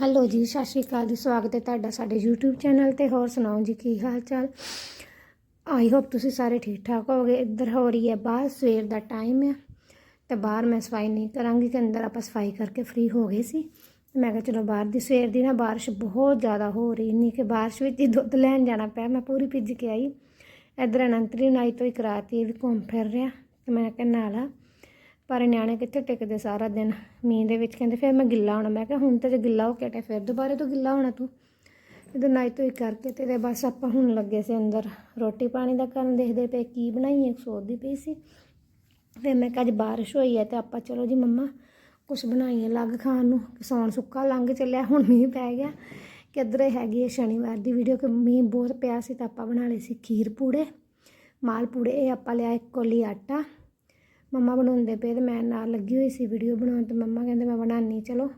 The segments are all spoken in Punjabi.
ਹੈਲੋ ਜੀ, ਸਤਿ ਸ਼੍ਰੀ ਅਕਾਲ ਜੀ, ਸਵਾਗਤ ਹੈ ਤੁਹਾਡਾ ਸਾਡੇ YouTube ਚੈਨਲ ਤੇ। ਹੋਰ ਸੁਣਾਓ ਜੀ, ਕੀ ਹਾਲ ਚਾਲ ਆਈ ਹੋਪ ਤੁਸੀਂ ਸਾਰੇ ਠੀਕ ਠਾਕ ਹੋਗੇ ਇੱਧਰ ਹੋ ਰਹੀ ਹੈ ਬਾਹਰ, ਸਵੇਰ ਦਾ ਟਾਈਮ ਹੈ ਤੇ ਬਾਹਰ ਮੈਂ ਸਫ਼ਾਈ ਨਹੀਂ ਕਰਾਂਗੀ ਕਿ ਅੰਦਰ ਆਪਾਂ ਸਫ਼ਾਈ ਕਰਕੇ ਫ੍ਰੀ ਹੋ ਗਏ ਸੀ। ਮੈਂ ਕਿਹਾ ਚਲੋ ਬਾਹਰ ਦੀ, ਸਵੇਰ ਦੀ ਨਾ ਬਾਰਿਸ਼ ਬਹੁਤ ਜ਼ਿਆਦਾ ਹੋ ਰਹੀ ਨਹੀਂ ਕਿ ਬਾਰਿਸ਼ ਵਿੱਚ ਹੀ ਦੁੱਧ ਲੈਣ ਜਾਣਾ ਪਿਆ। ਮੈਂ ਪੂਰੀ ਭਿੱਜ ਕੇ ਆਈ। ਇੱਧਰ ਅਨੰਤਰੀ ਨਾਈ ਤੋਂ ਹੀ ਕਰਾਤੀ ਇਹ ਵੀ ਘੁੰਮ ਫਿਰ ਰਿਹਾ। ਤੇ ਮੈਂ ਕਿਹਾ ਨਾਲਾ ਪਰ ਨਿਆਣੇ ਕਿੱਥੇ ਟਿਕਦੇ ਸਾਰਾ ਦਿਨ? ਮੀਂਹ ਦੇ ਵਿੱਚ ਕਹਿੰਦੇ, ਫਿਰ ਮੈਂ ਗਿੱਲਾ ਹੋਣਾ। ਮੈਂ ਕਿਹਾ, ਹੁਣ ਤਾਂ ਜੇ ਗਿੱਲਾ ਹੋ ਕੇ ਹਟਿਆ, ਫਿਰ ਦੁਬਾਰੇ ਤੋਂ ਗਿੱਲਾ ਹੋਣਾ ਤੂੰ? ਇਹਦੇ ਨਾਈ ਤੋਂ ਹੀ ਕਰਕੇ ਤੇ ਇਹਦੇ ਬਸ ਆਪਾਂ ਹੁਣ ਲੱਗੇ ਸੀ ਅੰਦਰ। ਰੋਟੀ ਪਾਣੀ ਦਾ ਕਰਨ ਦੇਖਦੇ ਪਏ, ਕੀ ਬਣਾਈਏ ਸੋਚਦੀ ਪਈ ਸੀ। ਫਿਰ ਮੈਂ ਕਿਹਾ, ਅੱਜ ਬਾਰਿਸ਼ ਹੋਈ ਹੈ ਤੇ ਆਪਾਂ ਚਲੋ ਜੀ ਮੰਮਾ ਕੁਝ ਬਣਾਈਏ ਲੱਗ ਖਾਣ ਨੂੰ। ਕਿ ਸੌਣ ਸੁੱਕਾ ਲੰਘ ਚੱਲਿਆ, ਹੁਣ ਮੀਂਹ ਪੈ ਗਿਆ। ਕਿ ਹੈਗੀ ਹੈ ਸ਼ਨੀਵਾਰ ਦੀ ਵੀਡੀਓ ਕਿ ਮੀਂਹ ਬਹੁਤ ਪਿਆ ਸੀ ਤਾਂ ਆਪਾਂ ਬਣਾ ਲਈ ਸੀ ਖੀਰ ਪੂੜੇ। ਮਾਲ ਪੂੜੇ, ਇਹ ਆਪਾਂ ਲਿਆ ਇੱਕ ਕੋਲੀ ਆਟਾ। ਮੰਮਾ ਬਣਾਉਂਦੇ ਪਏ ਤੇ ਮੈਂ ਨਾਲ ਲੱਗੀ ਹੋਈ ਸੀ ਵੀਡੀਓ ਬਣਾਉਣ ਤੇ ਮੰਮਾ ਕਹਿੰਦੇ ਮੈਂ ਬਣਾਉਣੀ, ਚਲੋ।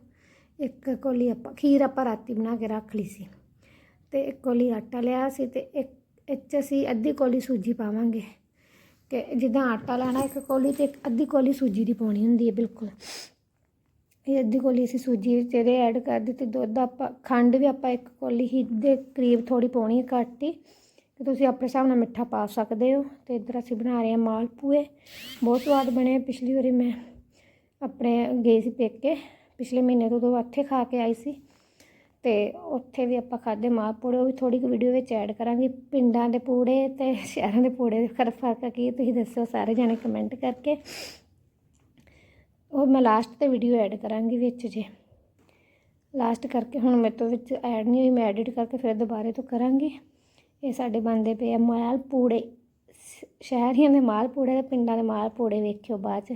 ਇੱਕ ਕੋਲੀ ਆਪਾਂ, ਖੀਰ ਆਪਾਂ ਰਾਤੀ ਬਣਾ ਕੇ ਰੱਖ ਲਈ ਸੀ। ਤੇ ਇੱਕ ਕੋਲੀ ਆਟਾ ਲਿਆ ਸੀ ਤੇ ਇੱਕ, ਇਹ ਅਸੀਂ ਅੱਧੀ ਕੋਲੀ ਸੂਜੀ ਪਾਵਾਂਗੇ। ਕਿ ਜਿੱਦਾਂ ਆਟਾ ਲੈਣਾ ਇੱਕ ਕੋਲੀ ਤੇ ਇੱਕ ਅੱਧੀ ਕੋਲੀ ਸੂਜੀ ਦੀ ਪਾਉਣੀ ਹੁੰਦੀ ਹੈ, ਬਿਲਕੁਲ। ਇਹ ਅੱਧੀ ਕੋਲੀ ਅਸੀਂ ਸੂਜੀ ਵਿੱਚ ਇਹਦੇ ਐਡ ਕਰ ਦਿੱਤੀ, ਦੁੱਧ ਆਪਾਂ, ਖੰਡ ਵੀ ਆਪਾਂ ਇੱਕ ਕੋਲੀ ਹੀ ਦੇ ਕਰੀਬ ਥੋੜੀ ਪਾਉਣੀ ਹੈ ਘੱਟ ਹੀ। ਤੇ ਤੁਸੀਂ ਆਪਣੇ ਹਿਸਾਬ ਨਾਲ ਮਿੱਠਾ ਪਾ ਸਕਦੇ ਹੋ ਤੇ ਇੱਧਰ ਅਸੀਂ ਬਣਾ ਰਹੇ ਹਾਂ ਮਾਲਪੂਏ ਬਹੁਤ ਸਵਾਦ ਬਣੇ ਪਿਛਲੀ ਵਾਰੀ ਮੈਂ ਆਪਣੇ ਗਏ ਸੀ ਪੇਕੇ। ਪਿਛਲੇ ਮਹੀਨੇ ਤੋਂ ਦੋ ਇੱਥੇ ਖਾ ਕੇ ਆਈ ਸੀ। ਤੇ ਉੱਥੇ ਵੀ ਆਪਾਂ ਖਾਦੇ ਮਾਲਪੂੜੇ ਉਹ ਵੀ ਥੋੜੀ ਕੁ ਵੀਡੀਓ ਵਿੱਚ ਐਡ ਕਰਾਂਗੀ। ਪਿੰਡਾਂ ਦੇ ਪੂੜੇ ਤੇ ਸ਼ਹਿਰਾਂ ਦੇ ਪੂੜੇ ਦੇ ਫ਼ਰਕ ਫ਼ਰਕ ਕੀ ਤੁਸੀਂ ਦੱਸੋ ਸਾਰੇ ਜਣੇ ਕਮੈਂਟ ਕਰਕੇ। ਉਹ ਮੈਂ ਲਾਸਟ ਤੇ ਵੀਡੀਓ ਐਡ ਕਰਾਂਗੀ ਵਿੱਚ ਜੇ। ਲਾਸਟ ਕਰਕੇ ਹੁਣ ਮੇਰੇ ਤੋਂ ਵਿੱਚ ਐਡ ਨਹੀਂ ਹੋਈ, ਮੈਂ ਐਡਿਟ ਕਰਕੇ ਫਿਰ ਦੁਬਾਰੇ ਤੋਂ ਕਰਾਂਗੀ। ਇਹ ਸਾਡੇ ਬਣਦੇ ਪਏ ਆ ਮਾਲ ਪੂੜੇ ਸ਼ਹਿਰੀਆਂ ਦੇ ਮਾਲ ਪੂੜੇ ਤੇ ਪਿੰਡਾਂ ਦੇ ਮਾਲ ਪੂੜੇ ਵੇਖਿਓ ਬਾਅਦ ਚ।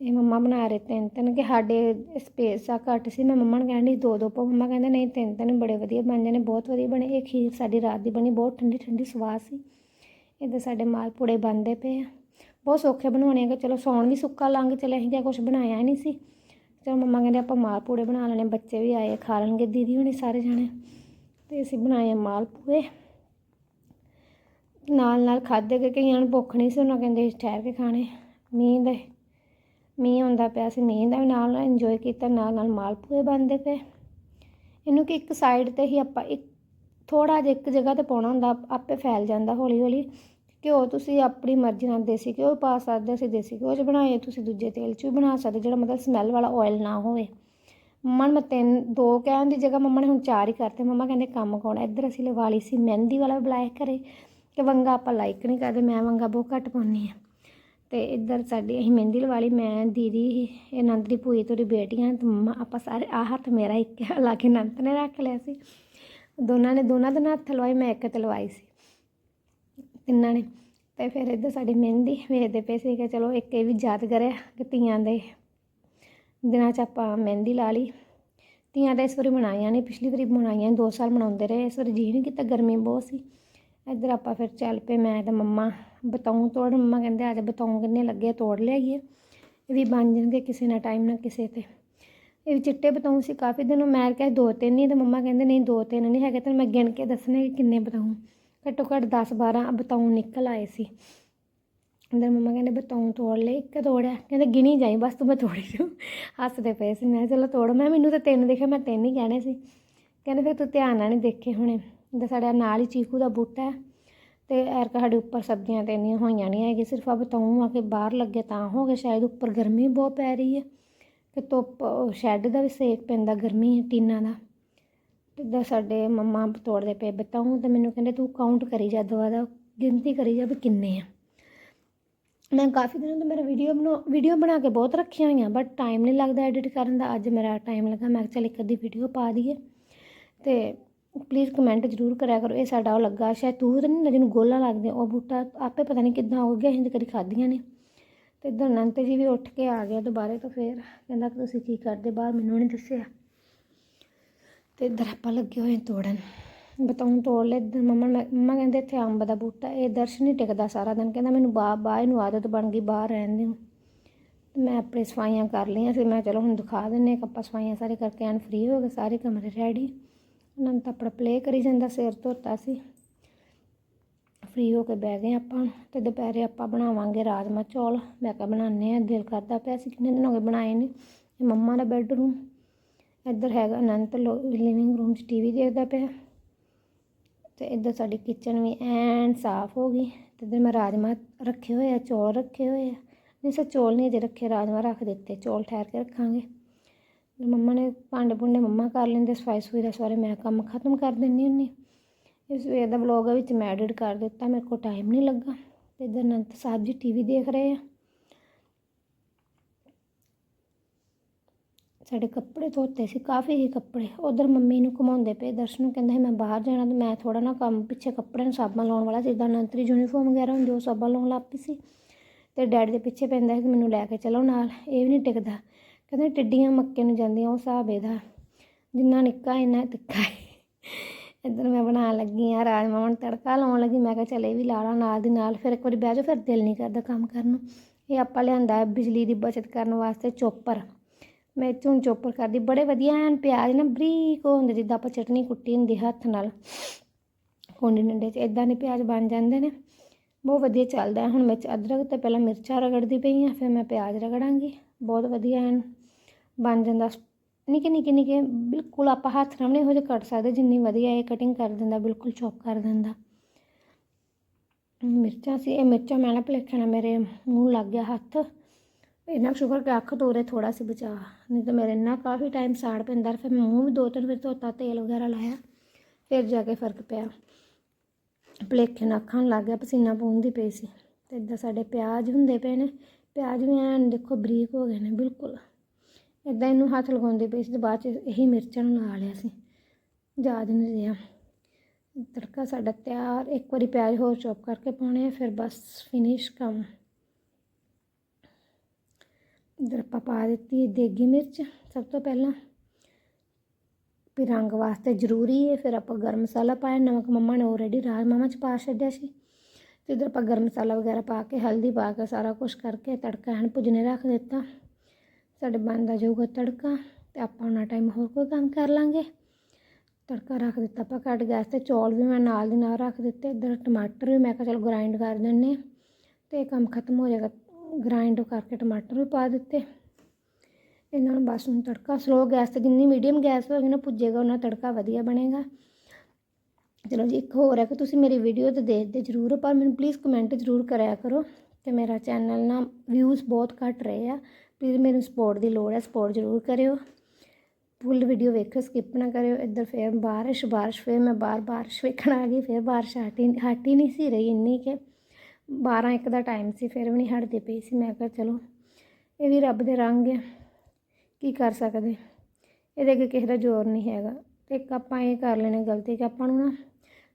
ਇਹ ਮੰਮਾ ਬਣਾ ਰਹੇ ਤਿੰਨ ਤਿੰਨ ਕਿ ਸਾਡੇ ਸਪੇਸ ਆ ਘੱਟ ਸੀ। ਮੈਂ ਮੰਮਾ ਨੂੰ ਕਹਿੰਦੀ ਦੋ ਦੋ ਪਾ ਮੰਮਾ ਕਹਿੰਦੇ ਨਹੀਂ ਤਿੰਨ ਤਿੰਨ ਬੜੇ ਵਧੀਆ ਬਣ ਜਾਣੇ, ਬਹੁਤ ਵਧੀਆ ਬਣੇ। ਇਹ ਖੀਰ ਸਾਡੀ ਰਾਤ ਦੀ ਬਣੀ, ਬਹੁਤ ਠੰਡੀ ਠੰਡੀ ਸਵਾਦ ਸੀ। ਇੱਧਰ ਸਾਡੇ ਮਾਲ ਪੂੜੇ ਬਣਦੇ ਪਏ ਆ। ਬਹੁਤ ਸੌਖੇ ਬਣਾਉਣੇ ਆ ਕਿ ਚਲੋ ਸੌਣ ਵੀ ਸੁੱਕਾ ਲੰਘ ਚਲੇ ਅਸੀਂ ਕਿਹਾ ਕੁਝ ਬਣਾਇਆ ਨਹੀਂ ਸੀ। ਚਲੋ ਮੰਮਾ ਕਹਿੰਦੇ ਆਪਾਂ ਮਾਲ ਪੂੜੇ ਬਣਾ ਲੈਣੇ, ਬੱਚੇ ਵੀ ਆਏ, ਖਾ ਲੈਣਗੇ, ਦੀਦੀ ਹੁਣੀ ਸਾਰੇ ਜਾਣੇ। ਤੇ ਅਸੀਂ ਬਣਾਏ ਆ ਮਾਲ ਪੂੜੇ ਨਾਲ ਨਾਲ ਖਾਦੇ ਕਿ ਕਈਆਂ ਨੂੰ ਭੁੱਖ ਨਹੀਂ ਸੀ, ਉਹਨਾਂ ਕਹਿੰਦੇ ਠਹਿਰ ਕੇ ਖਾਣੇ। ਮੀਂਹ ਦੇ, ਮੀਂਹ ਹੁੰਦਾ ਪਿਆ ਸੀ, ਮੀਂਹ ਦਾ ਵੀ ਨਾਲ ਨਾਲ ਇੰਜੋਏ ਕੀਤਾ, ਨਾਲ ਨਾਲ ਮਾਲ ਪੂੜੇ ਬਣਦੇ ਪਏ। ਇਹਨੂੰ ਕਿ ਇੱਕ ਸਾਈਡ ਤੇ ਹੀ ਆਪਾਂ ਇੱਕ ਥੋੜਾ ਜਿਹਾ ਇੱਕ ਜਗ੍ਹਾ ਤੇ ਪਾਉਣਾ ਹੁੰਦਾ, ਆਪੇ ਫੈਲ ਜਾਂਦਾ ਹੌਲੀ ਹੌਲੀ ਘਿਓ ਤੁਸੀਂ ਆਪਣੀ ਮਰਜ਼ੀ ਨਾਲ ਦੇਸੀ ਘਿਓ ਪਾ ਸਕਦੇ ਅਸੀਂ ਦੇਸੀ ਘਿਓ 'ਚ ਬਣਾਏ ਤੁਸੀਂ ਦੂਜੇ ਤੇਲ 'ਚ ਵੀ ਬਣਾ ਸਕਦੇ ਜਿਹੜਾ ਮਤਲਬ ਸਮੈਲ ਵਾਲਾ ਆਇਲ ਨਾ ਹੋਵੇ। ਮੰਮਾ ਨੇ ਮੈਂ ਤਿੰਨ, ਦੋ ਕਹਿਣ ਦੀ ਜਗ੍ਹਾ ਮੰਮਾ ਨੇ ਹੁਣ ਚਾਰ ਹੀ ਕਰਤੇ। ਮੰਮਾ ਕਹਿੰਦੇ ਕੰਮ ਕੌਣ ਇੱਧਰ ਅਸੀਂ ਲਵਾ ਲਈ ਸੀ ਮਹਿੰਦੀ ਵਾਲਾ ਬੁਲਾਇਆ ਘਰੇ। ਕਿ ਵੰਗਾ ਆਪਾਂ ਲਾਈਕ ਨਹੀਂ ਕਰਦੇ, ਮੈਂ ਵੰਗਾ ਬਹੁਤ ਘੱਟ ਪਾਉਂਦੀ ਆ ਤੇ ਇੱਧਰ ਸਾਡੀ ਅਸੀਂ ਮਹਿੰਦੀ ਲਵਾ ਲਈ, ਮੈਂ, ਦੀਦੀ, ਇਹ ਨੰਦ ਦੀ ਭੂਈ ਤੋਰੀ ਬੇਟੀਆਂ, ਤੇ ਮੰਮਾ ਆਪਾਂ ਸਾਰੇ ਆ ਹੱਥ ਮੇਰਾ ਇੱਕ ਲਾ ਕੇ ਨੰਦ ਨੇ ਰੱਖ ਲਿਆ ਸੀ। ਦੋਨਾਂ ਨੇ ਦੋਨਾਂ ਦੇ ਹੱਥ ਲਵਾਈ ਮੈਂ ਇੱਕ ਤੇ ਲਵਾਈ ਸੀ। ਤਿੰਨਾਂ ਨੇ। ਤੇ ਫਿਰ ਇੱਧਰ ਸਾਡੀ ਮਹਿੰਦੀ ਵੇਖਦੇ ਪਏ ਸੀ ਕਿ ਚਲੋ ਇੱਕ ਇਹ ਵੀ ਯਾਦਗਾਰ ਹੈ ਕਿ ਧੀਆਂ ਦੇ ਦਿਨਾਂ 'ਚ ਆਪਾਂ ਮਹਿੰਦੀ ਲਾ ਲਈ। ਧੀਆਂ ਤਾਂ ਇਸ ਵਾਰੀ ਮਨਾਈਆਂ ਨੇ, ਪਿਛਲੀ ਵਾਰੀ ਮਨਾਈਆਂ ਦੋ ਸਾਲ ਮਨਾਉਂਦੇ ਰਹੇ। ਇਸ ਵਾਰੀ ਜੀ ਨਹੀਂ ਕੀਤਾ, ਗਰਮੀ ਬਹੁਤ ਸੀ। ਇੱਧਰ ਆਪਾਂ ਫਿਰ ਚੱਲ ਪਏ, ਮੈਂ ਤੇ ਮੰਮਾ ਬਤਾਉਂ ਤੋੜ, ਮੰਮਾ ਕਹਿੰਦੇ ਅੱਜ ਬਤਾਉਂ ਕਿੰਨੇ ਲੱਗੇ, ਤੋੜ ਲਿਆਈਏ। ਇਹ ਵੀ ਬਣ ਜਾਣਗੇ ਕਿਸੇ ਨਾ ਟਾਈਮ ਨਾ ਕਿਸੇ ਤੇ। ਇਹ ਵੀ ਚਿੱਟੇ ਬਤਾਉਂ ਸੀ, ਕਾਫੀ ਦਿਨੋਂ ਮੈਂ ਕਿਹਾ ਦੋ ਤਿੰਨ ਹੀ ਤੇ ਮੰਮਾ ਕਹਿੰਦੇ ਨਹੀਂ ਦੋ ਤਿੰਨ ਨਹੀਂ ਹੈਗੇ, ਤਾਂ ਮੈਂ ਗਿਣ ਕੇ ਦੱਸਣੇ ਕਿ ਕਿੰਨੇ ਬਤਾਉਂ ਘੱਟੋ ਘੱਟ 10 12 ਬਤਾਉਂ ਨਿਕਲ ਆਏ ਸੀ। ਅੰਦਰ ਮੰਮਾ ਕਹਿੰਦੇ ਬਤਾਉਂ ਤੋੜ ਲੈ, ਇੱਕ ਤੋੜਿਆ ਕਹਿੰਦੇ, ਗਿਣੀ ਜਾਈ, ਬਸ ਤੂੰ ਮੈਂ ਤੋੜੀ ਜਾਊਂ। ਹੱਸਦੇ ਪਏ ਸੀ, ਮੈਂ ਕਿਹਾ, ਚਲੋ ਤੋੜ। ਮੈਂ ਮੈਨੂੰ ਤਾਂ ਤਿੰਨ ਦੇਖਿਆ ਮੈਂ ਤਿੰਨ ਹੀ ਕਹਿਣੇ ਸੀ। ਕਹਿੰਦੇ, ਫਿਰ ਤੂੰ ਧਿਆਨ ਨਾਲ ਨਹੀਂ ਦੇਖੇ ਹੁਣੇ। ਜਿੱਦਾਂ ਸਾਡੇ ਨਾਲ ਹੀ ਚੀਕੂ ਦਾ ਬੂਟਾ ਹੈ ਤੇ ਐਰਕਾ ਸਾਡੇ ਉੱਪਰ ਸਬਜ਼ੀਆਂ ਤੇ ਇੰਨੀਆਂ ਹੋਈਆਂ ਨਹੀਂ ਹੈਗੀ ਸਿਰਫ ਆ ਬਤਾਉਂ ਆ ਕੇ ਬਾਹਰ ਲੱਗੇ ਤਾਂ ਹੋ ਗਏ ਸ਼ਾਇਦ ਉੱਪਰ ਗਰਮੀ ਬਹੁਤ ਪੈ ਰਹੀ ਹੈ ਕਿ ਧੁੱਪ ਸ਼ੈੱਡ ਦਾ ਵੀ ਸੇਕ ਪੈਂਦਾ ਗਰਮੀ ਹੈ ਟੀਨਾਂ ਦਾ। ਜਿੱਦਾਂ ਸਾਡੇ ਮੰਮਾ ਤੋੜਦੇ ਪਏ ਬਤਾਉਂ ਤੇ ਮੈਨੂੰ ਕਹਿੰਦੇ, ਤੂੰ ਕਾਊਂਟ ਕਰੀ ਜਾ ਦਵਾ ਦਾ ਗਿਣਤੀ ਕਰੀ ਜਾ ਵੀ ਕਿੰਨੇ ਆ? ਮੈਂ ਕਾਫੀ ਦਿਨਾਂ ਤੋਂ ਮੇਰਾ ਵੀਡੀਓ ਬਣਾ ਵੀਡੀਓ ਬਣਾ ਕੇ ਬਹੁਤ ਰੱਖੀਆਂ ਹੋਈਆਂ ਬਟ ਟਾਈਮ ਨਹੀਂ ਲੱਗਦਾ ਐਡਿਟ ਕਰਨ ਦਾ। ਅੱਜ ਮੇਰਾ ਟਾਈਮ ਲੱਗਾ, ਮੈਂ ਕਿਹਾ ਚੱਲ ਇੱਕ ਅੱਧੀ ਵੀਡੀਓ ਪਾ ਦਈਏ। ਤੇ ਪਲੀਜ਼ ਕਮੈਂਟ ਜ਼ਰੂਰ ਕਰਿਆ ਕਰੋ, ਇਹ ਸਾਡਾ ਉਹ ਲੱਗਾ, ਸ਼ਾਇਦ ਤੂੰ ਤਾਂ ਨਹੀਂ ਜਿਹਨੂੰ ਗੋਲਾ ਲੱਗਦੇ ਉਹ ਬੂਟਾ ਆਪੇ ਪਤਾ ਨਹੀਂ ਕਿੱਦਾਂ ਹੋ ਗਿਆ ਅਸੀਂ ਤਾਂ ਕਦੀ ਖਾਧੀਆਂ ਨੇ। ਤੇ ਇੱਧਰ ਜੀ ਵੀ ਉੱਠ ਕੇ ਆ ਗਿਆ ਦੁਬਾਰੇ ਤੋਂ ਫੇਰ, ਕਹਿੰਦਾ ਕਿ ਤੁਸੀਂ ਕੀ ਕਰਦੇ, ਬਾਹਰ ਮੈਨੂੰ ਨਹੀਂ ਦੱਸਿਆ। ਤੇ ਇੱਧਰ ਲੱਗੇ ਹੋਏ ਤੋੜਨ। ਬਤਾਉਂ ਤੋੜ ਲੈ ਇੱਧਰ ਮੰਮਾ ਮੈਂ ਮੰਮਾ ਕਹਿੰਦੇ ਇੱਥੇ ਅੰਬ ਦਾ ਬੂਟਾ, ਇਹ ਦਰਸ਼ ਨਹੀਂ ਟਿਕਦਾ ਸਾਰਾ ਦਿਨ। ਕਹਿੰਦਾ ਮੈਨੂੰ ਬਾ ਬਾਹਰ ਨੂੰ ਆਦਤ ਬਣ ਗਈ, ਬਾਹਰ ਰਹਿਣ ਦੀ ਤੇ ਮੈਂ ਆਪਣੇ ਸਫਾਈਆਂ ਕਰ ਲਈਆਂ ਸੀ ਮੈਂ ਚਲੋ ਹੁਣ ਦਿਖਾ ਦਿੰਨੇ ਕਿ ਆਪਾਂ ਸਫਾਈਆਂ ਸਾਰੇ ਕਰਕੇ ਐਨ ਫ੍ਰੀ ਹੋ ਗਏ, ਸਾਰੇ ਕਮਰੇ ਰੈਡੀ ਉਹਨਾਂ ਨੇ ਤਾਂ ਆਪਣਾ ਪਲੇ ਕਰੀ ਜਾਂਦਾ, ਸਿਰ ਧੋਤਾ ਸੀ। ਫ੍ਰੀ ਹੋ ਕੇ ਬਹਿ ਗਏ ਆਪਾਂ ਤੇ ਦੁਪਹਿਰੇ ਆਪਾਂ ਬਣਾਵਾਂਗੇ ਰਾਜਮਾ ਚੌਲ। ਮੈਂ ਕਿਹਾ ਬਣਾਉਂਦੇ ਆ, ਦਿਲ ਕਰਦਾ ਪਿਆ ਸੀ, ਕਿੰਨੇ ਦਿਨ ਹੋ ਗਏ ਬਣਾਏ ਨੇ। ਇਹ ਮੰਮਾ ਦਾ ਬੈੱਡਰੂਮ ਇੱਧਰ ਹੈਗਾ ਅਨੰਤ ਲਿਵਿੰਗ ਰੂਮ 'ਚ ਟੀਵੀ ਦੇਖਦਾ ਪਿਆ। ਤੇ ਇੱਧਰ ਸਾਡੀ ਕਿਚਨ ਵੀ ਐਨ ਸਾਫ਼ ਹੋ ਗਈ ਤੇ ਇੱਧਰ ਮੈਂ ਰਾਜਮਾ ਰੱਖੇ ਹੋਏ ਆ, ਚੌਲ ਰੱਖੇ ਹੋਏ ਆ। ਨਹੀਂ, ਸਰ ਚੌਲ ਨਹੀਂ ਅਜੇ ਰੱਖੇ ਰਾਜਮਾ ਰੱਖ ਦਿੱਤੇ, ਚੌਲ ਠਹਿਰ ਕੇ ਰੱਖਾਂਗੇ। ਮੰਮਾ ਨੇ ਭਾਂਡੇ ਭੁੰਡੇ ਮੰਮਾ ਕਰ ਲੈਂਦੇ, ਸਫ਼ਾਈ ਸਫੂਈ ਦਾ ਸਾਰੇ ਮੈਂ ਕੰਮ ਖਤਮ ਕਰ ਦਿੰਦੀ ਹੁੰਦੀ। ਇਸ ਵੇ ਦਾ ਵਲੌਗ ਵਿੱਚ ਮੈਂ ਐਡਿਟ ਕਰ ਦਿੱਤਾ, ਮੇਰੇ ਕੋਲ ਟਾਈਮ ਨਹੀਂ ਲੱਗਾ। ਤੇ ਇੱਧਰ ਅਨੰਤ ਸਾਹਿਬ ਜੀ ਟੀਵੀ ਦੇਖ ਰਹੇ ਆ। ਸਾਡੇ ਕੱਪੜੇ ਧੋਤੇ ਸੀ, ਕਾਫੀ ਹੀ ਕੱਪੜੇ। ਉਧਰ ਮੰਮੀ ਨੂੰ ਘੁਮਾਉਂਦੇ ਪਏ, ਦਰਸ਼ਨ ਨੂੰ ਕਹਿੰਦਾ ਸੀ ਮੈਂ ਬਾਹਰ ਜਾਣਾ ਤੇ ਮੈਂ ਥੋੜਾ ਨਾ ਕੰਮ ਪਿੱਛੇ ਕੱਪੜਿਆਂ ਨੂੰ ਸਾਬਣ ਲਾਉਣ ਵਾਲਾ ਸੀ। ਜਿੱਦਾਂ ਨੰਤਰੀ ਯੂਨੀਫਾਰਮ ਵਗੈਰਾ ਹੁੰਦੀ, ਉਹ ਸਾਬਣ ਲਾਉਣ ਲੱਗ ਪਈ ਸੀ। ਤੇ ਡੈਡੀ ਦੇ ਪਿੱਛੇ ਪੈਂਦਾ ਸੀ ਕਿ ਮੈਨੂੰ ਲੈ ਕੇ ਚਲੋ ਨਾਲ, ਇਹ ਵੀ ਨਹੀਂ ਟਿਕਦਾ। ਕਹਿੰਦੇ, ਟਿੱਡੀਆਂ ਮੱਕੇ ਨੂੰ ਜਾਂਦੀਆਂ, ਉਹ ਹਿਸਾਬ ਇਹਦਾ। ਜਿੰਨਾ ਨਿੱਕਾ, ਇੰਨਾ ਤਿੱਖਾ ਹੈ ਇੱਧਰ ਮੈਂ ਬਣਾਉਣ ਲੱਗੀ ਆ ਰਾਜਮਾ ਹੁਣ ਤੜਕਾ ਲਾਉਣ ਲੱਗੀ, ਮੈਂ ਕਿਹਾ, ਚੱਲ ਇਹ ਵੀ ਲਾ ਲਾ ਨਾਲ ਦੀ ਨਾਲ, ਫਿਰ ਇੱਕ ਵਾਰੀ ਬਹਿ ਜਾਓ, ਫਿਰ ਦਿਲ ਨਹੀਂ ਕਰਦਾ ਕੰਮ ਕਰਨ ਨੂੰ। ਇਹ ਆਪਾਂ ਲਿਆਂਦਾ ਬਿਜਲੀ ਦੀ ਬਚਤ ਕਰਨ ਵਾਸਤੇ ਚੋਪਰ। ਮਿਰਚ ਹੁਣ ਚੋਪਰ ਕਰਦੀ, ਬੜੇ ਵਧੀਆ ਐਨ ਪਿਆਜ਼ ਨਾ, ਬਰੀਕ ਹੁੰਦੇ ਜਿੱਦਾਂ ਆਪਾਂ ਚਟਨੀ ਕੁੱਟੀ ਹੁੰਦੀ ਹੱਥ ਨਾਲ। ਕੋਂਡੀ ਡੰਡੇ 'ਚ ਇਦਾਂ ਦੇ ਪਿਆਜ਼ ਬਣ ਜਾਂਦੇ ਨੇ। ਬਹੁਤ ਵਧੀਆ ਚੱਲਦਾ, ਹੁਣ ਮਿਰਚ ਅਦਰਕ ਤੇ ਪਹਿਲਾਂ ਮਿਰਚਾਂ ਰਗੜਦੀ ਪਈ ਆ, ਫਿਰ ਮੈਂ ਪਿਆਜ਼ ਰਗੜਾਂਗੀ। ਬਹੁਤ ਵਧੀਆ ਐਨ ਬਣ ਜਾਂਦਾ। ਨਿੱਕੇ ਨਿੱਕੇ ਨਿੱਕੇ ਬਿਲਕੁਲ ਆਪਾਂ ਹੱਥ ਨਾਲ ਨਹੀਂ ਇਹੋ ਜਿਹੇ ਕੱਟ ਸਕਦੇ, ਜਿੰਨੀ ਵਧੀਆ ਇਹ ਕਟਿੰਗ ਕਰ ਦਿੰਦਾ, ਬਿਲਕੁਲ ਚੌਪ ਕਰ ਦਿੰਦਾ। ਮਿਰਚਾਂ ਸੀ, ਇਹ ਮਿਰਚਾਂ ਮੈਂ ਨਾ ਭਲੇਖਣਾ ਮੇਰੇ ਮੂੰਹ ਲੱਗ ਗਿਆ ਹੱਥ। ਇੰਨਾ ਸ਼ੁਕਰ ਕਿ ਅੱਖ ਤੋਰੇ ਥੋੜਾ ਸੀ ਬਚਾ, ਨਹੀਂ ਤਾਂ ਮੇਰੇ ਇੰਨਾ ਕਾਫੀ ਟਾਈਮ ਸਾੜ ਪੈਂਦਾ ਫਿਰ ਮੈਂ ਮੂੰਹ ਵੀ ਦੋ ਤਿੰਨ ਵਾਰ ਧੋਤਾ, ਤੇਲ ਵਗੈਰਾ ਲਾਇਆ, ਫਿਰ ਜਾ ਕੇ ਫ਼ਰਕ ਪਿਆ। ਭੁਲੇਖੇ ਨਾਲ ਅੱਖਾਂ ਨੂੰ ਲੱਗ ਗਿਆ, ਪਸੀਨਾ ਪੂੰਦੀ ਪਈ ਸੀ। ਤੇ ਇੱਦਾਂ ਸਾਡੇ ਪਿਆਜ਼ ਹੁੰਦੇ ਪਏ ਨੇ, ਪਿਆਜ਼ ਵੀ ਐਨ ਦੇਖੋ ਬਰੀਕ ਹੋ ਗਏ ਨੇ, ਬਿਲਕੁਲ। ਇੱਦਾਂ ਇਹਨੂੰ ਹੱਥ ਲਗਾਉਂਦੇ ਪਈ ਸੀ ਤੇ ਬਾਅਦ ਚ ਇਹੀ ਮਿਰਚਾਂ ਨੂੰ ਲਾ ਲਿਆ ਸੀ। ਯਾਦ ਨਹੀਂ ਰਿਹਾ। ਤੜਕਾ ਸਾਡਾ ਤਿਆਰ, ਇੱਕ ਵਾਰੀ ਪਿਆਜ਼ ਹੋਰ ਚੌਪ ਕਰਕੇ ਪਾਉਣੇ ਆ, ਫਿਰ ਬਸ ਫਿਨਿਸ਼ ਕੰਮ। ਇੱਧਰ ਆਪਾਂ ਪਾ ਦਿੱਤੀ ਦੇਗੀ ਮਿਰਚ। ਸਭ ਤੋਂ ਪਹਿਲਾਂ ਵੀ ਰੰਗ ਵਾਸਤੇ ਜ਼ਰੂਰੀ ਹੈ। ਫਿਰ ਆਪਾਂ ਗਰਮ ਮਸਾਲਾ ਪਾਇਆ, ਨਮਕ ਮੰਮਾ ਨੇ ਆਲਰੇਡੀ ਰਾਜਮਾਵਾਂ ਚ ਪਾ ਛੱਡਿਆ ਸੀ। ਤੇ ਇੱਧਰ ਆਪਾਂ ਗਰਮ ਮਸਾਲਾ ਵਗੈਰਾ ਪਾ ਕੇ, ਹਲਦੀ ਪਾ ਕੇ, ਸਾਰਾ ਕੁਝ ਕਰਕੇ ਤੜਕਾ ਐਨ ਭੁਜਨੇ ਰੱਖ ਦਿੱਤਾ। ਸਾਡੇ ਬਣਦਾ ਜਾਊਗਾ ਤੜਕਾ ਤੇ ਆਪਾਂ ਉਹਨਾਂ ਟਾਈਮ ਹੋਰ ਕੋਈ ਕੰਮ ਕਰ ਲਾਂਗੇ। ਤੜਕਾ ਰੱਖ ਦਿੱਤਾ ਆਪਾਂ ਕੱਟ ਗੈਸ ਤੇ ਚੌਲ ਵੀ ਮੈਂ ਨਾਲ ਦੀ ਨਾਲ ਰੱਖ ਦਿੱਤੇ। ਇੱਧਰ ਟਮਾਟਰ ਵੀ ਮੈਂ ਕਿਹਾ ਚਲ ਗ੍ਰਾਈਂਡ ਕਰ ਦਿੰਨੇ ਹਾਂ। ਤੇ ਇਹ ਕੰਮ ਖਤਮ ਹੋ ਜਾਏਗਾ। ਗ੍ਰਾਈਂਡ ਕਰਕੇ ਟਮਾਟਰ ਵੀ ਪਾ ਦਿੱਤੇ। ਇਹਨਾਂ ਨੂੰ ਬਸ ਹੁਣ ਤੜਕਾ ਸਲੋ ਗੈਸ ਤੇ ਜਿੰਨੀ ਮੀਡੀਅਮ ਗੈਸ ਹੋਏਗੀ ਨਾ ਪੁੱਜੇਗਾ, ਉਹਨਾਂ ਤੜਕਾ ਵਧੀਆ ਬਣੇਗਾ। ਚਲੋ ਜੀ, ਇੱਕ ਹੋਰ ਹੈ ਕਿ ਤੁਸੀਂ ਮੇਰੀ ਵੀਡੀਓ ਤੇ ਦੇਖਦੇ ਜ਼ਰੂਰ ਪਰ ਮੈਨੂੰ ਪਲੀਜ਼ ਕਮੈਂਟ ਜ਼ਰੂਰ ਕਰਿਆ ਕਰੋ ਤੇ ਮੇਰਾ ਚੈਨਲ ਨਾ ਵਿਊਜ਼ ਬਹੁਤ ਘੱਟ ਰਹੇ ਆ। ਪਲੀਜ਼ ਮੈਨੂੰ ਸਪੋਰਟ ਦੀ ਲੋੜ ਹੈ ਸਪੋਰਟ ਜ਼ਰੂਰ ਕਰਿਓ। ਫੁੱਲ ਵੀਡੀਓ ਵੇਖੋ ਸਕਿਪ ਨਾ ਕਰਿਓ। ਇੱਧਰ ਫੇਰ ਬਾਰਿਸ਼ ਬਾਰਿਸ਼, ਫੇਰ ਮੈਂ ਬਾਰ ਬਾਰਿਸ਼ ਵੇਖਣ ਆ ਗਈ, ਫੇਰ ਬਾਰਿਸ਼ ਹਟੀ ਹਟੀ ਨਹੀਂ ਸੀ ਰਹੀ ਇੰਨੀ ਕਿ 12 ਇੱਕ ਦਾ ਟਾਈਮ ਸੀ, ਫਿਰ ਵੀ ਨਹੀਂ ਹਟਦੀ ਪਈ ਸੀ। ਮੈਂ ਕਿਹਾ, ਚਲੋ, ਇਹ ਵੀ ਰੱਬ ਦੇ ਰੰਗ ਆ, ਕੀ ਕਰ ਸਕਦੇ? ਇਹਦੇ ਅੱਗੇ ਕਿਸੇ ਦਾ ਜ਼ੋਰ ਨਹੀਂ ਹੈਗਾ। ਤੇ ਇੱਕ ਆਪਾਂ ਇਹ ਕਰ ਲੈਣੇ ਗਲਤੀ ਕਿ ਆਪਾਂ ਨੂੰ ਨਾ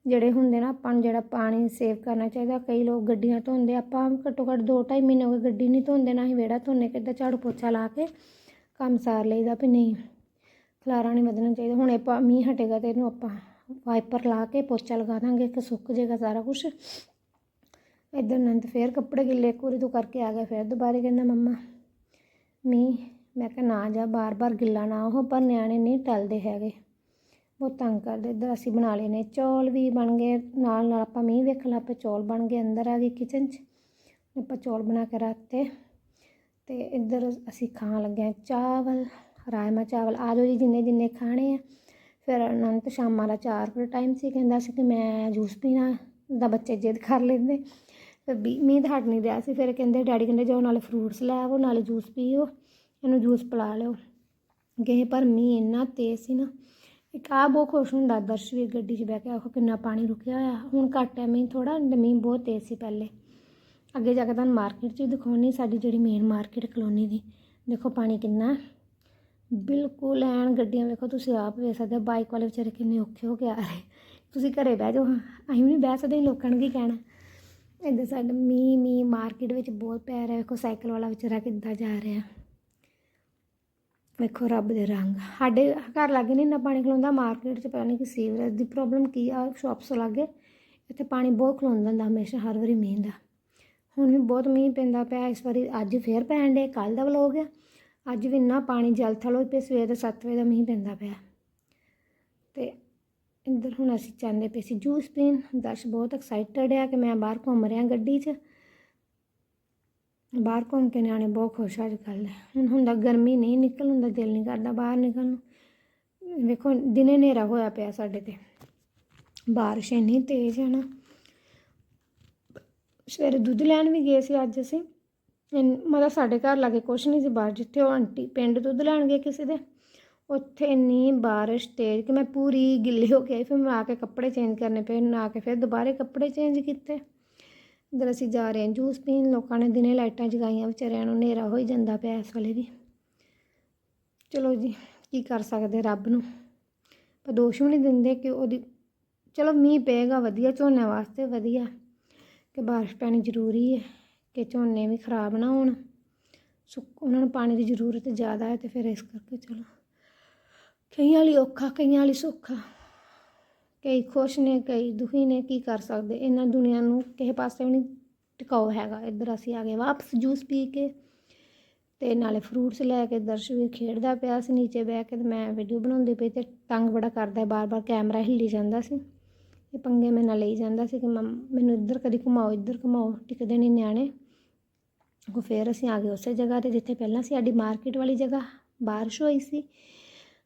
ਜਿਹੜੇ ਹੁੰਦੇ ਨਾ, ਆਪਾਂ ਨੂੰ ਜਿਹੜਾ ਪਾਣੀ ਸੇਵ ਕਰਨਾ ਚਾਹੀਦਾ, ਕਈ ਲੋਕ ਗੱਡੀਆਂ ਧੋਂਦੇ, ਆਪਾਂ ਘੱਟੋ ਘੱਟ ਦੋ ਢਾਈ ਮਹੀਨੇ ਹੋ ਗਏ ਗੱਡੀ ਨਹੀਂ ਧੋਂਦੇ, ਨਾ ਹੀ ਵਿਹੜਾ ਧੋਨੇ ਕਿੱਦਾਂ ਝਾੜੂ ਪੋਚਾ ਲਾ ਕੇ ਕੰਮ ਸਾਰ ਲਈਦਾ ਵੀ ਨਹੀਂ। ਖਲਾਰਾ ਨਹੀਂ ਵਧਣਾ ਚਾਹੀਦਾ। ਹੁਣ ਇਹ ਪਾ- ਮੀਂਹ ਹਟੇਗਾ ਤੇ ਇਹਨੂੰ ਆਪਾਂ ਵਾਈਪਰ ਲਾ ਕੇ ਪੋਚਾ ਲਗਾ ਦਾਂਗੇ ਕਿ ਸੁੱਕ ਜਾਏਗਾ ਸਾਰਾ ਕੁਝ ਇੱਧਰ ਨੰਦ ਫੇਰ ਕੱਪੜੇ ਗਿੱਲੇ ਇੱਕ ਵਾਰੀ ਤੋਂ ਕਰਕੇ ਆ ਗਿਆ, ਫਿਰ ਦੁਬਾਰੇ ਕਹਿੰਦਾ, ਮੰਮਾ, ਮੀਂਹ, ਮੈਂ ਕਿਹਾ, ਨਾ ਜਾ, ਬਾਰ-ਬਾਰ ਗਿੱਲਾ ਨਾ ਉਹ ਪਰ ਨਿਆਣੇ ਨਹੀਂ ਟਲਦੇ ਹੈਗੇ। ਬਹੁਤ ਤੰਗ ਕਰਦੇ, ਇੱਧਰ ਅਸੀਂ ਬਣਾ ਲਏ ਨੇ ਚੌਲ ਵੀ ਬਣ ਗਏ ਨਾਲ ਨਾਲ ਆਪਾਂ ਮੀਂਹ ਵੇਖਣ ਲੱਗ ਪਏ ਚੌਲ ਬਣ ਗਏ, ਅੰਦਰ ਆ ਗਏ ਕਿਚਨ 'ਚ। ਆਪਾਂ ਚੌਲ ਬਣਾ ਕੇ ਰੱਖਤੇ ਤੇ ਇੱਧਰ ਅਸੀਂ ਖਾਣ ਲੱਗੇ ਚਾਵਲ ਰਾਜਮਾ ਚਾਵਲ। ਆ ਜਾਓ ਜੀ, ਜਿੰਨੇ ਜਿੰਨੇ ਖਾਣੇ ਆ। ਫਿਰ ਅਨੰਤ ਸ਼ਾਮਾਂ ਦਾ ਚਾਰ ਵਜੇ ਟਾਈਮ ਸੀ, ਕਹਿੰਦਾ ਸੀ ਕਿ ਮੈਂ ਜੂਸ ਪੀਣਾ, ਦਾ ਬੱਚੇ ਜਿੱਦ ਕਰ ਲੈਂਦੇ। ਵੀ ਮੀਂਹ ਤਾਂ ਹਟ ਨਹੀਂ ਰਿਹਾ ਸੀ। ਫਿਰ ਕਹਿੰਦੇ ਡੈਡੀ ਕਹਿੰਦੇ ਜਾਓ ਨਾਲੇ ਫਰੂਟਸ ਲੈ ਆਵੋ, ਨਾਲੇ ਜੂਸ ਪੀਓ, ਇਹਨੂੰ ਜੂਸ ਪਿਲਾ ਲਿਓ। ਗਏ ਪਰ ਮੀਂਹ ਇੰਨਾ ਤੇਜ਼ ਸੀ ਨਾ, ਇੱਕ ਆ ਬਹੁਤ ਖੁਸ਼ ਹੁੰਦਾ ਦਰਸ਼ ਵੀ ਗੱਡੀ 'ਚ ਬਹਿ ਕੇ ਆਖੋ ਕਿੰਨਾ ਪਾਣੀ ਰੁਕਿਆ ਹੋਇਆ। ਹੁਣ ਘੱਟ ਹੈ ਮੀਂਹ ਥੋੜਾ ਮੀਂਹ ਬਹੁਤ ਤੇਜ਼ ਸੀ ਪਹਿਲੇ। ਅੱਗੇ ਜਾ ਕੇ ਤੁਹਾਨੂੰ ਮਾਰਕੀਟ 'ਚ ਵੀ ਦਿਖਾਉਣੀ, ਸਾਡੀ ਜਿਹੜੀ ਮੇਨ ਮਾਰਕੀਟ ਕਲੋਨੀ ਦੀ। ਦੇਖੋ ਪਾਣੀ ਕਿੰਨਾ ਬਿਲਕੁਲ ਐਨ ਗੱਡੀਆਂ ਵੇਖੋ, ਤੁਸੀਂ ਆਪ ਵੇਖ ਸਕਦੇ ਹੋ ਬਾਈਕ ਵਾਲੇ ਵਿਚਾਰੇ ਕਿੰਨੇ ਔਖੇ ਹੋ ਕੇ ਆ ਰਹੇ। ਤੁਸੀਂ ਘਰੇ ਬਹਿ ਜਾਓ, ਅਸੀਂ ਵੀ ਨਹੀਂ ਬਹਿ ਸਕਦੇ, ਲੋਕਾਂ ਨੂੰ ਕੀ ਕਹਿਣਾ। ਇੱਧਰ ਸਾਡਾ ਮੀਂਹ ਮੀਂਹ ਮਾਰਕੀਟ ਵਿੱਚ ਬਹੁਤ ਪੈ ਰਿਹਾ। ਵੇਖੋ, ਸਾਈਕਲ ਵਾਲਾ ਵਿਚਾਰਾ ਕਿੱਦਾਂ ਜਾ ਰਿਹਾ। ਵੇਖੋ, ਰੱਬ ਦੇ ਰੰਗ। ਸਾਡੇ ਘਰ ਲਾਗੇ ਨਹੀਂ ਇੰਨਾ ਪਾਣੀ ਖਲੋਂਦਾ। ਮਾਰਕੀਟ 'ਚ ਪਤਾ ਨਹੀਂ ਕਿ ਸੀਵਰੇਜ ਦੀ ਪ੍ਰੋਬਲਮ ਕੀ ਆ। ਸ਼ਾਪਸ ਲਾਗੇ, ਇੱਥੇ ਪਾਣੀ ਬਹੁਤ ਖਲੋਂਦਾ ਹੁੰਦਾ ਹਮੇਸ਼ਾ, ਹਰ ਵਾਰੀ ਮੀਂਹ ਦਾ। ਹੁਣ ਵੀ ਬਹੁਤ ਮੀਂਹ ਪੈਂਦਾ ਪਿਆ। ਇਸ ਵਾਰੀ ਅੱਜ ਫੇਰ ਪੈਣ ਡੇ ਕੱਲ ਦਾ ਵਲੋਗ ਆ। ਅੱਜ ਵੀ ਇੰਨਾ ਪਾਣੀ ਜਲ ਥਲ ਹੋਈ ਸਵੇਰ ਦੇ 7 ਵਜੇ ਦਾ ਮੀਂਹ ਪੈਂਦਾ ਪਿਆ। ਇੱਧਰ ਹੁਣ ਅਸੀਂ ਚਾਹੁੰਦੇ ਪਏ ਸੀ ਜੂਸ ਪੀਣ। ਦਰਸ਼ ਬਹੁਤ ਐਕਸਾਈਟਡ ਆ ਕਿ ਮੈਂ ਬਾਹਰ ਘੁੰਮ ਰਿਹਾ ਗੱਡੀ 'ਚ। ਬਾਹਰ ਘੁੰਮ ਕੇ ਨਿਆਣੇ ਬਹੁਤ ਖੁਸ਼ ਆ ਅੱਜ ਕੱਲ੍ਹ। ਹੁਣ ਹੁੰਦਾ ਗਰਮੀ ਨਹੀਂ ਨਿਕਲ ਹੁੰਦਾ ਦਿਲ ਨਹੀਂ ਕਰਦਾ ਬਾਹਰ ਨਿਕਲਣ ਨੂੰ। ਵੇਖੋ, ਦਿਨੇ ਹਨੇਰਾ ਹੋਇਆ ਪਿਆ ਸਾਡੇ ਤੇ। ਬਾਰਿਸ਼ ਇੰਨੀ ਤੇਜ਼ ਹੈ ਨਾ। ਸਵੇਰੇ ਦੁੱਧ ਲੈਣ ਵੀ ਗਏ ਸੀ ਅੱਜ ਅਸੀਂ। ਇਨ- ਮਤਲਬ ਸਾਡੇ ਘਰ ਲਾਗੇ ਕੁਛ ਨਹੀਂ ਸੀ ਬਾਹਰ, ਜਿੱਥੇ ਉਹ ਆਂਟੀ ਪਿੰਡ ਦੁੱਧ ਲੈਣ ਗਏ ਕਿਸੇ ਦੇ। ਉੱਥੇ ਇੰਨੀ ਬਾਰਿਸ਼ ਤੇਜ਼ ਕਿ ਮੈਂ ਪੂਰੀ ਗਿੱਲੀ ਹੋ ਕੇ ਆਈ, ਫਿਰ ਮੈਂ ਆ ਕੇ ਕੱਪੜੇ ਚੇਂਜ ਕਰਨੇ ਪਏ, ਨਾ ਕੇ ਫਿਰ ਦੁਬਾਰੇ ਕੱਪੜੇ ਚੇਂਜ ਕੀਤੇ। ਇੱਧਰ ਅਸੀਂ ਜਾ ਰਹੇ ਹਾਂ ਜੂਸ ਪੀਣ, ਲੋਕਾਂ ਨੇ ਦਿਨੇ ਲਾਈਟਾਂ ਜਗਾਈਆਂ, ਵਿਚਾਰਿਆਂ ਨੂੰ ਹਨੇਰਾ ਹੋਈ ਜਾਂਦਾ ਪਿਆ ਇਸ ਵੇਲੇ ਵੀ। ਚਲੋ ਜੀ, ਕੀ ਕਰ ਸਕਦੇ ਰੱਬ ਨੂੰ? ਪਰ ਦੋਸ਼ ਵੀ ਨਹੀਂ ਦਿੰਦੇ ਕਿ ਉਹਦੀ, ਚਲੋ ਮੀਂਹ ਪਏਗਾ ਵਧੀਆ, ਝੋਨੇ ਵਾਸਤੇ ਵਧੀਆ, ਕਿ ਬਾਰਿਸ਼ ਪੈਣੀ ਜ਼ਰੂਰੀ ਹੈ, ਕਿ ਝੋਨੇ ਵੀ ਖਰਾਬ ਨਾ ਹੋਣ। ਸੁੱਕ, ਉਹਨਾਂ ਨੂੰ ਪਾਣੀ ਦੀ ਜ਼ਰੂਰਤ ਜ਼ਿਆਦਾ ਹੈ ਤੇ ਫਿਰ ਇਸ ਕਰਕੇ ਚਲੋ। ਕਈਆਂ ਲਈ ਔਖਾ, ਕਈਆਂ ਲਈ ਸੌਖਾ। ਕਈ ਖੁਸ਼ ਨੇ, ਕਈ ਦੁਖੀ ਨੇ, ਕੀ ਕਰ ਸਕਦੇ? ਇਹਨਾਂ ਦੁਨੀਆ ਨੂੰ ਕਿਸੇ ਪਾਸੇ ਵੀ ਨਹੀਂ ਟਿਕਾਓ ਹੈਗਾ। ਇੱਧਰ ਅਸੀਂ ਆ ਗਏ ਵਾਪਸ ਜੂਸ ਪੀ ਕੇ ਤੇ ਨਾਲੇ ਫਰੂਟਸ ਲੈ ਕੇ ਦਰਸ਼ ਵੀ ਖੇਡਦਾ ਪਿਆ ਸੀ, ਨੀਚੇ ਬਹਿ ਕੇ ਤੇ ਮੈਂ ਵੀਡੀਓ ਬਣਾਉਂਦੀ ਪਈ ਤੇ ਤੰਗ ਬੜਾ ਕਰਦਾ ਬਾਰ-ਬਾਰ ਕੈਮਰਾ ਹਿੱਲੀ ਜਾਂਦਾ ਸੀ। ਇਹ ਪੰਗੇ ਮੇਰੇ ਨਾਲ ਲਈ ਜਾਂਦਾ ਸੀ ਕਿ ਮੈਨੂੰ ਇੱਧਰ ਕਦੀ ਘੁਮਾਓ, ਇੱਧਰ ਘੁਮਾਓ, ਟਿਕਦੇ ਨਹੀਂ ਨਿਆਣੇ। ਉਹ ਫਿਰ ਅਸੀਂ ਆ ਗਏ ਉਸੇ ਜਗ੍ਹਾ ਤੇ ਜਿੱਥੇ ਪਹਿਲਾਂ ਸੀ ਸਾਡੀ ਮਾਰਕੀਟ ਵਾਲੀ ਜਗ੍ਹਾ। ਬਾਰਿਸ਼ ਹੋਈ ਸੀ।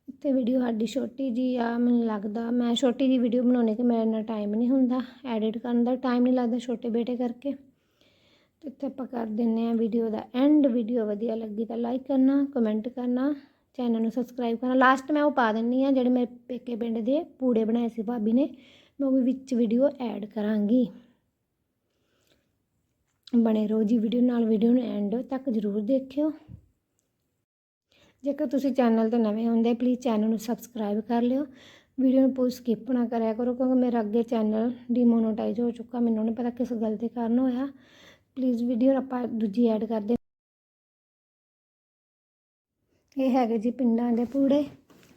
ਉੱਥੇ ਵੀਡੀਓ ਸਾਡੀ ਛੋਟੀ ਜੀ ਆ, ਮੈਨੂੰ ਲੱਗਦਾ, ਮੈਂ ਛੋਟੀ ਜੀ ਵੀਡੀਓ ਬਣਾਉਣੇ ਕਿ ਮੇਰੇ ਨਾਲ ਟਾਈਮ ਨਹੀਂ ਹੁੰਦਾ। ਐਡਿਟ ਕਰਨ ਦਾ ਟਾਈਮ ਨਹੀਂ ਲੱਗਦਾ ਛੋਟੇ ਬੇਟੇ ਕਰਕੇ। ਤੇ ਇੱਥੇ ਆਪਾਂ ਕਰ ਦਿੰਨੇ ਆ ਵੀਡੀਓ ਦਾ ਐਂਡ ਵੀਡੀਓ ਵਧੀਆ ਲੱਗੀ ਤਾਂ ਲਾਈਕ ਕਰਨਾ ਕਮੈਂਟ ਕਰਨਾ ਚੈਨਲ ਨੂੰ ਸਬਸਕ੍ਰਾਈਬ ਕਰਨਾ। ਲਾਸਟ ਮੈਂ ਉਹ ਪਾ ਦਿੰਨੀ ਆ ਜਿਹੜੇ ਮੇਰੇ ਪੇਕੇ ਪਿੰਡ ਦੇ ਪੂੜੇ ਬਣਾਏ ਸੀ ਭਾਬੀ ਨੇ, ਮੈਂ ਉਹ ਵੀ ਵਿੱਚ ਵੀਡੀਓ ਐਡ ਕਰਾਂਗੀ। ਬਣੇ ਰਹੋ ਜੀ ਵੀਡੀਓ ਨਾਲ ਵੀਡੀਓ ਨੂੰ ਐਂਡ ਤੱਕ ਜ਼ਰੂਰ ਦੇਖਿਓ। ਜੇਕਰ ਤੁਸੀਂ ਚੈਨਲ ਤੇ ਨਵੇਂ ਹੁੰਦੇ ਪਲੀਜ਼ ਚੈਨਲ ਨੂੰ ਸਬਸਕ੍ਰਾਈਬ ਕਰ ਲਿਓ। ਵੀਡੀਓ ਨੂੰ ਪੂਰੀ ਸਕਿਪ ਨਾ ਕਰਿਆ ਕਰੋ, ਕਿਉਂਕਿ ਮੇਰਾ ਅੱਗੇ ਚੈਨਲ ਡੀਮੋਨੋਟਾਈਜ਼ ਹੋ ਚੁੱਕਾ, ਮੈਨੂੰ ਨਹੀਂ ਪਤਾ ਕਿਸ ਗੱਲ ਦੇ ਕਾਰਨ ਹੋਇਆ। ਪਲੀਜ਼ ਵੀਡੀਓ ਆਪਾਂ ਦੂਜੀ ਐਡ ਕਰਦੇ ਇਹ ਹੈਗੇ ਜੀ ਪਿੰਡਾਂ ਦੇ ਪੂੜੇ,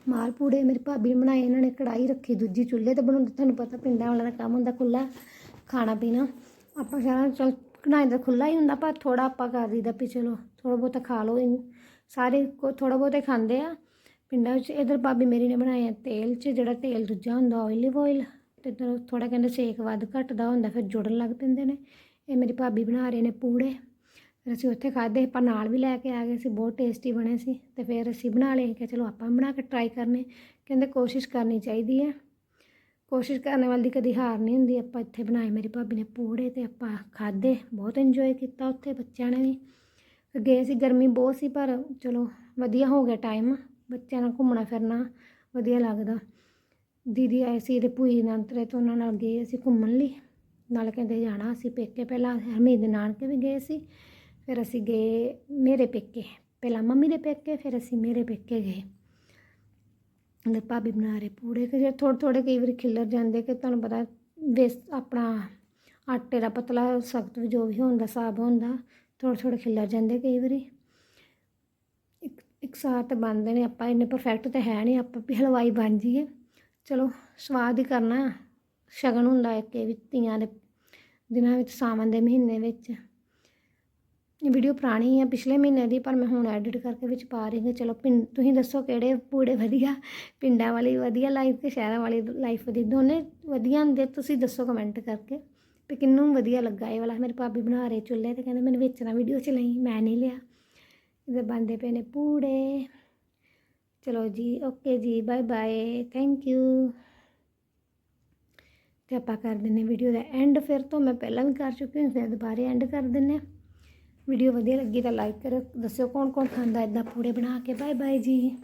ਮਾਲ ਪੂੜੇ। ਮੇਰੀ ਭਾਬੀ ਨੇ ਬਣਾਏ, ਇਹਨਾਂ ਨੇ ਕੜਾਈ ਰੱਖੀ ਦੂਜੀ ਚੁੱਲ੍ਹੇ ਤੇ ਬਣਾਉਂਦੇ। ਤੁਹਾਨੂੰ ਪਤਾ ਪਿੰਡਾਂ ਵਾਲਾ ਦਾ ਕੰਮ ਹੁੰਦਾ ਖੁੱਲਾ ਖਾਣਾ ਪੀਣਾ। ਆਪਾਂ ਸਾਰਾ, ਚਲ ਕਢਾਈ ਦਾ ਖੁੱਲਾ ਹੀ ਹੁੰਦਾ, ਪਰ ਥੋੜਾ ਆਪਾਂ ਕਰ ਦਈਦਾ ਵੀ ਚਲੋ ਥੋੜਾ ਬਹੁਤਾ ਖਾ ਲਓ ਇਹਨੂੰ ਸਾਰੇ ਥੋੜਾ ਬਹੁਤੇ ਖਾਂਦੇ ਆ। ਪਿੰਡਾਂ ਵਿੱਚ ਇਧਰ ਭਾਬੀ ਮੇਰੀ ਨੇ ਬਣਾਏ ਆ ਤੇਲ 'ਚ, ਜਿਹੜਾ ਤੇਲ ਦੂਜਾ ਹੁੰਦਾ ਆਇਲਿਵ ਆਇਲ ਤੇ ਇੱਧਰ ਥੋੜਾ ਕਹਿੰਦੇ ਸੇਕ ਵੱਧ ਘਟਦਾ ਹੁੰਦਾ, ਫਿਰ ਜੁੜਨ ਲੱਗ ਪੈਂਦੇ ਨੇ। ਇਹ ਮੇਰੀ ਭਾਬੀ ਬਣਾ ਰਹੇ ਨੇ ਪੂੜੇ। ਫਿਰ ਅਸੀਂ ਉੱਥੇ ਖਾਧੇ, ਆਪਾਂ ਨਾਲ ਵੀ ਲੈ ਕੇ ਆ ਗਏ ਸੀ, ਬਹੁਤ ਟੇਸਟੀ ਬਣੇ ਸੀ। ਤੇ ਫਿਰ ਅਸੀਂ ਬਣਾ ਲਏ ਕਿ ਚਲੋ ਆਪਾਂ ਬਣਾ ਕੇ ਟਰਾਈ ਕਰਨੇ। ਕਹਿੰਦੇ ਕੋਸ਼ਿਸ਼ ਕਰਨੀ ਚਾਹੀਦੀ ਹੈ ਕੋਸ਼ਿਸ਼ ਕਰਨ ਵਾਲੀ ਦੀ ਕਦੀ ਹਾਰ ਨਹੀਂ ਹੁੰਦੀ, ਆਪਾਂ ਇੱਥੇ ਬਣਾਏ, ਮੇਰੀ ਭਾਬੀ ਨੇ ਪੂੜੇ ਤੇ ਆਪਾਂ ਖਾਧੇ, ਬਹੁਤ ਇੰਜੋਏ ਕੀਤਾ ਉੱਥੇ ਬੱਚਿਆਂ ਨੇ ਵੀ। ਗਏ ਸੀ, ਗਰਮੀ ਬਹੁਤ ਸੀ, ਪਰ ਚਲੋ ਵਧੀਆ ਹੋ ਗਿਆ ਟਾਈਮ ਬੱਚਿਆਂ ਨਾਲ ਘੁੰਮਣਾ ਫਿਰਨਾ ਵਧੀਆ ਲੱਗਦਾ। ਦੀਦੀ ਆਏ ਸੀ ਇਹਦੇ ਭੂਈ ਨਾਨਤਰੇ ਤੋਂ ਉਹਨਾਂ ਨਾਲ ਗਏ ਅਸੀਂ ਘੁੰਮਣ ਲਈ। ਨਾਲ ਕਹਿੰਦੇ ਜਾਣਾ ਅਸੀਂ ਪੇਕੇ, ਪਹਿਲਾਂ ਹਰਮੀਤ ਦੇ ਨਾਨਕੇ ਵੀ ਗਏ ਸੀ, ਫਿਰ ਅਸੀਂ ਗਏ ਮੇਰੇ ਪੇਕੇ। ਪਹਿਲਾਂ ਮੰਮੀ ਦੇ ਪੇਕੇ, ਫਿਰ ਅਸੀਂ ਮੇਰੇ ਪੇਕੇ ਗਏ। ਤੇ ਭਾਬੀ ਬਣਾ ਰਹੇ ਪੂੜੇ ਕਿ ਜੇ ਥੋੜ੍ਹੇ ਥੋੜ੍ਹੇ ਕਈ ਵਾਰੀ ਖਿਲਰ ਜਾਂਦੇ ਕਿ ਤੁਹਾਨੂੰ ਪਤਾ ਵੇਸ, ਆਪਣਾ ਆਟੇ ਦਾ ਪਤਲਾ ਸਖਤ ਵੀ ਜੋ ਵੀ ਹੁੰਦਾ ਸਾਬ ਹੁੰਦਾ ਥੋੜ੍ਹੇ ਥੋੜ੍ਹੇ ਖਿਲਰ ਜਾਂਦੇ ਕਈ ਵਾਰੀ। ਇੱਕ ਇੱਕ ਸਾਰ ਤੇ ਬਣਦੇ ਨੇ ਆਪਾਂ, ਇੰਨੇ ਪਰਫੈਕਟ ਤਾਂ ਹੈ ਨਹੀਂ, ਆਪਾਂ ਵੀ ਹਲਵਾਈ ਬਣ ਜਾਈਏ। ਚਲੋ, ਸਵਾਦ ਹੀ ਕਰਨਾ। ਸ਼ਗਨ ਹੁੰਦਾ ਇੱਕ ਇਹ ਵੀ ਤੀਆਂ ਦੇ ਦਿਨਾਂ ਵਿੱਚ, ਸਾਵਣ ਦੇ ਮਹੀਨੇ ਵਿੱਚ। ਇਹ ਵੀਡੀਓ ਪੁਰਾਣੀ ਹੈ ਪਿਛਲੇ ਮਹੀਨੇ ਦੀ, ਪਰ ਮੈਂ ਹੁਣ ਐਡਿਟ ਕਰਕੇ ਵਿੱਚ ਪਾ ਰਹੀ ਹਾਂ। ਚਲੋ, ਪਿੰਡ, ਤੁਸੀਂ ਦੱਸੋ ਕਿਹੜੇ ਪੂੜੇ ਵਧੀਆ, ਪਿੰਡਾਂ ਵਾਲੀ ਵਧੀਆ ਲਾਈਫ ਤੇ ਸ਼ਹਿਰਾਂ ਵਾਲੀ ਲਾਈਫ ਦੀ ਦੋਨੇ ਵਧੀਆ ਹੁੰਦੇ ਤੁਸੀਂ ਦੱਸੋ ਕਮੈਂਟ ਕਰਕੇ। ਵੀ ਕਿੰਨੂੰ ਵਧੀਆ ਲੱਗਾ ਇਹ ਵਾਲਾ। ਮੇਰੇ ਭਾਬੀ ਬਣਾ ਰਹੇ ਚੁੱਲ੍ਹੇ ਤੇ, ਕਹਿੰਦੇ ਮੈਨੂੰ ਵੇਚਣਾ ਵੀਡੀਓ ਚ ਲਈ ਮੈਂ ਨਹੀਂ ਲਿਆ। ਇਹਦੇ ਬਣਦੇ ਪਏ ਨੇ ਪੂੜੇ। ਚਲੋ ਜੀ ਓਕੇ ਜੀ ਬਾਏ ਬਾਏ ਥੈਂਕ ਯੂ ਤੇ ਆਪਾਂ ਕਰ ਦਿੰਨੇ ਵੀਡੀਓ ਦਾ ਐਂਡ ਫਿਰ ਤੋਂ, ਮੈਂ ਪਹਿਲਾਂ ਵੀ ਕਰ ਚੁੱਕੀ ਹਾਂ ਫਿਰ ਦੁਬਾਰੇ ਐਂਡ ਕਰ ਦਿੰਨੇ ਹਾਂ। ਵੀਡੀਓ ਵਧੀਆ ਲੱਗੀ ਤਾਂ ਲਾਈਕ ਕਰੋ ਦੱਸਿਓ ਕੌਣ ਕੌਣ ਖਾਂਦਾ ਇਦਾਂ ਪੂੜੇ ਬਣਾ ਕੇ। ਬਾਏ ਬਾਏ ਜੀ।